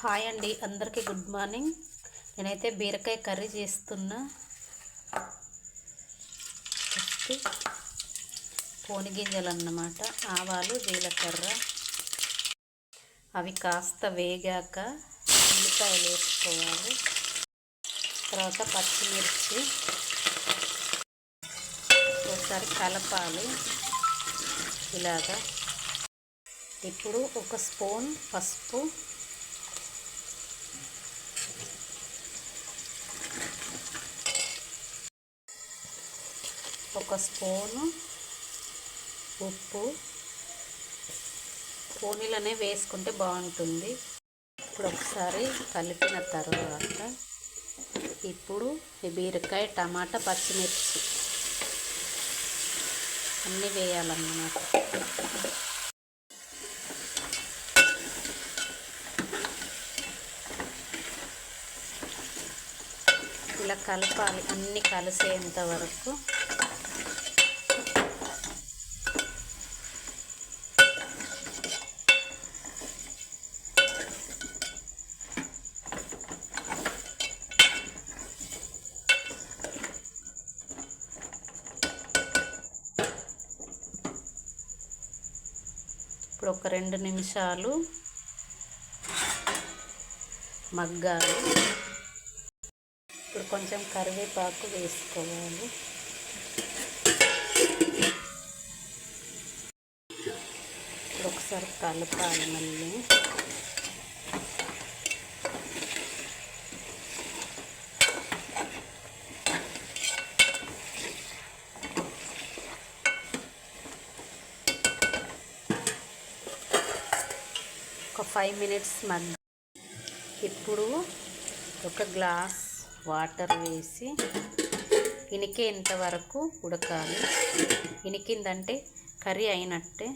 Hi అండి అందరికీ good morning. నేనైతే బీరకాయ కర్రీ చేస్తున్నా. ఫస్ట్ పోని గింజలు అన్నమాట ఆవాలు జీలకర్ర. అవి కాస్త వేగాక ఉల్లిపాయలు వేసుకోవాలి. తర్వాత పచ్చిమిర్చి. ఒకసారి కలపాలి. ఇలాగా. ఇప్పుడు ఒక స్పూన్ పసుపు. ఒక స్పూను ఉప్పు. పోనీలనే వేసుకుంటే బాగుంటుంది. ఇప్పుడు ఒకసారి కలిపిన తర్వాత ఇప్పుడు బీరకాయ టమాటా పచ్చిమిర్చి అన్నీ వేయాలన్నమాట. ఇలా కలపాలి అన్నీ కలిసేంత వరకు ఇప్పుడు ఒక రెండు నిమిషాలు మగ్గాలి. ఇప్పుడు కొంచెం కరివేపాకు వేసుకోవాలి. ఇప్పుడు ఒకసారి కలపాలి మళ్ళీ. ఒక ఫైవ్ మినిట్స్ మగ్గ ఇప్పుడు ఒక గ్లాస్ వాటర్ వేసి ఇనికేంత వరకు ఉడకాలి. ఇనికిందంటే కర్రీ అయినట్టే